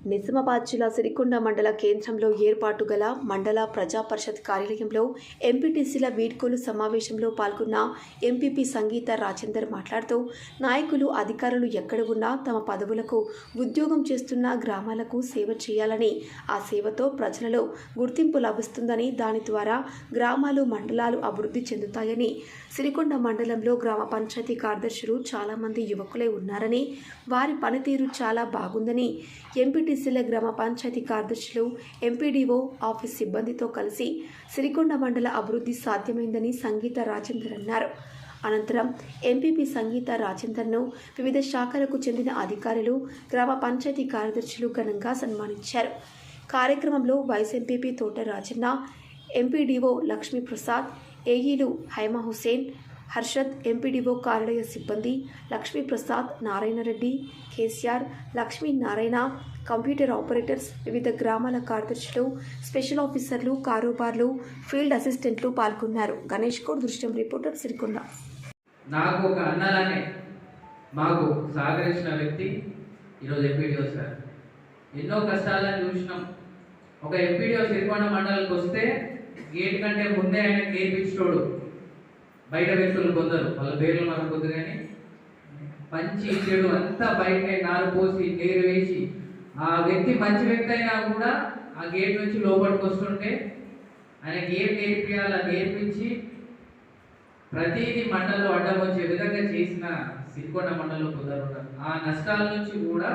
నిజామాబాద్ జిల్లా సిరికొండ మండల కేంద్రంలో ఏర్పాటు గల మండల ప్రజా పరిషత్ కార్యాలయంలో ఎంపీటీసీల వీడ్కోలు సమావేశంలో పాల్గొన్న ఎంపీపీ సంగీత రాజేందర్ మాట్లాడుతూ నాయకులు అధికారులు ఎక్కడ ఉన్నా తమ పదవులకు ఉద్యోగం చేస్తున్న గ్రామాలకు సేవ చేయాలని ఆ సేవతో ప్రజలలో గుర్తింపు లభిస్తుందని దాని ద్వారా గ్రామాలు మండలాలు అభివృద్ధి చెందుతాయని సిరికొండ మండలంలో గ్రామ పంచాయతీ కార్యదర్శులు చాలామంది యువకులే ఉన్నారని వారి పనితీరు చాలా బాగుందని ఎంపీటీ ఎంపీటీసీల గ్రామ పంచాయతీ కార్యదర్శులు ఎంపీడీఓ ఆఫీస్ సిబ్బందితో కలిసి సిరికొండ మండల అభివృద్ధి సాధ్యమైందని సంగీత రాజేందర్ అన్నారు. అనంతరం ఎంపీపీ సంగీత రాజేందర్ను వివిధ శాఖలకు చెందిన అధికారులు గ్రామ పంచాయతీ కార్యదర్శులు ఘనంగా సన్మానించారు. కార్యక్రమంలో vice MPP Thota Rajanna MPDO Lakshmiprasad ఏఈలు Haima Hussain Harshad MPDO కార్యాలయ సిబ్బంది Lakshmiprasad Narayanareddy KCR Lakshmi Narayana computer operators వివిధ గ్రామాల కార్యదర్శులు స్పెషల్ ఆఫీసర్లు కారోబార్లు ఫీల్డ్ అసిస్టెంట్లు పాల్గొన్నారు. గణేష్ కోడ్ దృశ్యం రిపోర్టర్ సిరికొండ. నాకు ఒక అన్నలానే మాకు సహకరించిన వ్యక్తి ఈరోజు ఎంపీడీఓ సార్. ఎన్నో కష్టాలను చూసినాం. ఒక ఎంపీడీఓ సిరికొండ మండలికి వస్తే గేట్ కంటే ముందే ఆయన గేట్ బయట వ్యక్తులు కొందరు వాళ్ళ పేర్లు మనకు వద్దు కానీ మంచి చెడు అంతా బయటనే నారు పోసి నీరు వేసి ఆ వ్యక్తి మంచి వ్యక్తి అయినా కూడా ఆ గేట్ నుంచి లోపలికి వస్తుంటే ఆయనకి ఏం నేర్పించాలో అది నేర్పించి ప్రతిదీ మండలంలో అడ్డం వచ్చే విధంగా చేసిన సిరికొండ మండలంలో కొందరు ఉన్నారు. ఆ నష్టాల నుంచి కూడా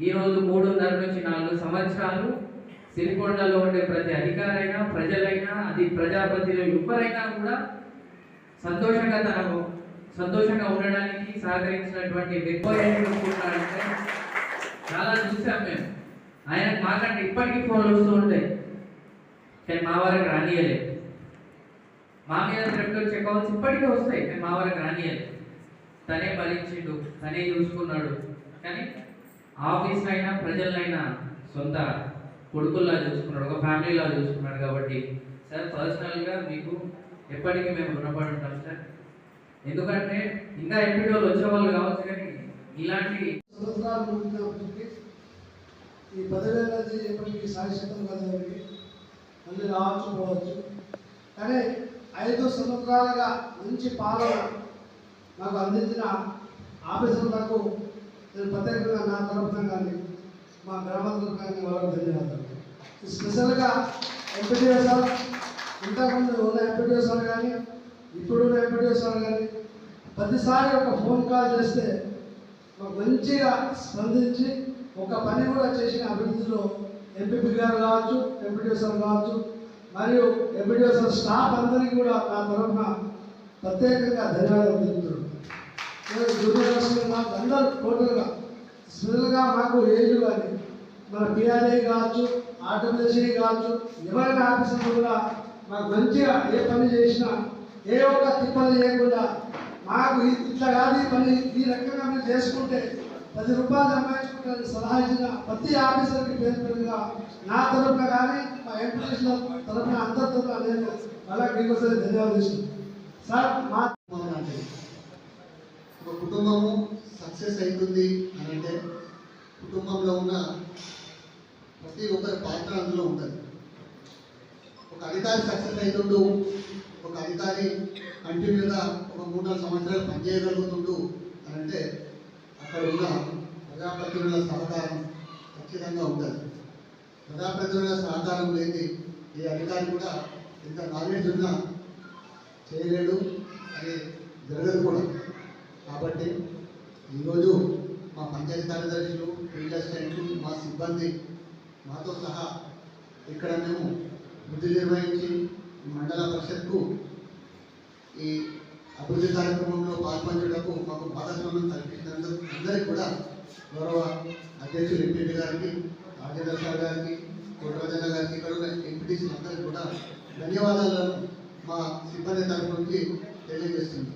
ఈరోజు మూడున్నర నుంచి నాలుగు సంవత్సరాలు సిరికొండలో ఉండే ప్రతి అధికారైనా ప్రజలైనా అది ప్రజాప్రతినిధులు ఎవరైనా కూడా సంతోషంగా తనకు సంతోషంగా ఉండడానికి సహకరించినటువంటి వ్యక్తి ఏంటంటే చాలా చూసాం మేము. ఆయన మాకంటే ఇప్పటికీ ఫోన్లు వస్తూ ఉంటాయి. కానీ మా వారికి రానియలేదు. మా మీద థ్రెఫ్ట్ చెక్ ఇప్పటికీ వస్తాయి కానీ మా వారికి రానియలేదు. తనే భరించిండు తనే చూసుకున్నాడు. కానీ ఆఫీస్ అయినా ప్రజలైనా సొంత కొడుకుల్లా చూసుకున్నాడు ఒక ఫ్యామిలీలా చూసుకున్నాడు కాబట్టి సార్ పర్సనల్గా మీకు ఎప్పటికీ మేము రుణపడి ఉంటాం సార్. ఎందుకంటే ఇంకా ఎంపీడీలు వచ్చే వాళ్ళు కావచ్చు కానీ ఇలాంటి ఈ పదవి అనేది ఎప్పటికీ శాశ్వతం కదండి మళ్ళీ రావచ్చు పోవచ్చు. కానీ ఐదు సంవత్సరాలుగా మంచి పాలన నాకు అందించిన ఆఫీసర్లకు నేను ప్రత్యేకంగా నా తరఫున కానీ మా గ్రామాలకు కానీ వాళ్ళకు ధన్యవాదాలు. స్పెషల్గా ఎంపీడీఓ సార్ ఇంతకుముందు ఉన్న ఎంపీడీఓ సార్ కానీ ఇప్పుడున్న ఎంపీడీఓ సార్ కానీ ప్రతిసారి ఒక ఫోన్ కాల్ చేస్తే మంచిగా స్పందించి ఒక పని కూడా చేసిన అభివృద్ధిలో ఎంపీపీ గారు కావచ్చు ఎంపీడీఓ సార్ కావచ్చు మరియు ఎంపీడీఓ సార్ స్టాఫ్ అందరికీ కూడా నా తరఫున ప్రత్యేకంగా ధన్యవాదాలు తెలుపుతున్నాను. నేను మాకు అందరూ టోటల్గా స్పెషల్గా మాకు ఏజ్ కానీ మన పిఆర్ఏ కావచ్చు ఆటోమేషన్ కావచ్చు ఎవరైనా ఆఫీసర్లు కూడా మాకు మంచిగా ఏ పని చేసినా ఏ ఒక్క తిప్పలు చేయకుండా మాకు ఇట్లా కాదు ఈ పని ఈ రకంగా మీరు చేసుకుంటే పది రూపాయలు సంపాదించుకుంటారని సలహా ఇచ్చిన ప్రతి ఆఫీసర్కి పేరు పేరుగా నా తరఫున కానీ మా ఎంపీసీల తరఫున అందరి తరఫున నేను అలాగే మీకోసం ధన్యవాదాలు ఇస్తున్నాను. సార్ మా అంటే ఒక కుటుంబము సక్సెస్ అవుతుంది అని అంటే కుటుంబంలో ఉన్న ప్రతి ఒక్కరి పాత్ర అందులో ఉంటుంది అధికారి సక్సెస్ అవుతుండు ఒక అధికారి కంటిన్యూగా ఒక మూడు నాలుగు సంవత్సరాలు పనిచేయగలుగుతుండు అని అంటే అక్కడ ఉన్న ప్రజాప్రతినిధుల సహకారం ఖచ్చితంగా ఉంటుంది. ప్రజాప్రతినిధుల సహకారం లేని ఈ అధికారి కూడా ఇంత నాలెడ్జ్ ఉన్నా చేయలేడు అది జరగదు కూడా. కాబట్టి ఈరోజు మా పంచాయతీ కార్యదర్శులు ఫీల్డ్ అసిస్టెంట్లు మా సిబ్బంది మాతో సహా ఇక్కడ మేము వృద్ధి నిర్వహించి మండల పరిషత్కు ఈ అభివృద్ధి కార్యక్రమంలో పాల్పంచడానికి మాకు భాగస్వామ్యం కల్పించినందుకు అందరికీ కూడా గౌరవ అధ్యక్షులు ఎంపీ గారికి రాజేంద్ర సార్ గారికి కోటరాజన్న గారికి ఇక్కడ ఉన్న ఎంపీటీసీ అందరికీ కూడా ధన్యవాదాలను మా సిబ్బంది తరఫు నుంచి తెలియజేస్తుంది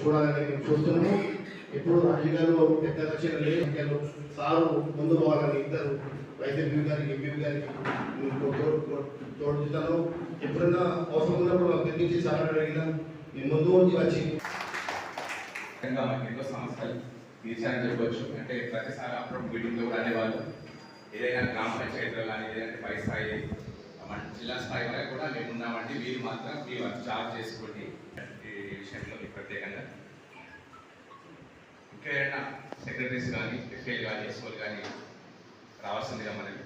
చూడాలని చూస్తున్నాము. ఎప్పుడు రాజకీయాల్లో పెద్ద లక్ష్యం లేదు సారు ముందు పోవాలని ఇద్దరు వైద్య గారికి ఎంపీ గారికి తోడుతాను ఎప్పుడైనా అవసరం ఉన్నప్పుడు అభ్యర్థించి తెప్పించి సార్ అడిగినా నేను ముందు వచ్చి వచ్చి విధంగా మనకి ఎన్నో సమస్యలు తీర్చాలని చెప్పొచ్చు. అంటే ప్రతిసారి అప్పుడు మీటింగ్లో కూడా అనేవాళ్ళు ఏదైనా గ్రామ పంచాయతీలో కానీ ఏదైనా పై స్థాయి మన జిల్లా స్థాయి వరకు కూడా మేము ఉన్నామండి మీరు మాత్రం మీ వర్క్ చార్జ్ చేసుకోండి. ఈ విషయంలో ప్రత్యేకంగా ఇంకా సెక్రటరీస్ కానీ ఎఫ్ఐలు కానీ ఎస్ఓలు కానీ రావాల్సిందిగా మనకి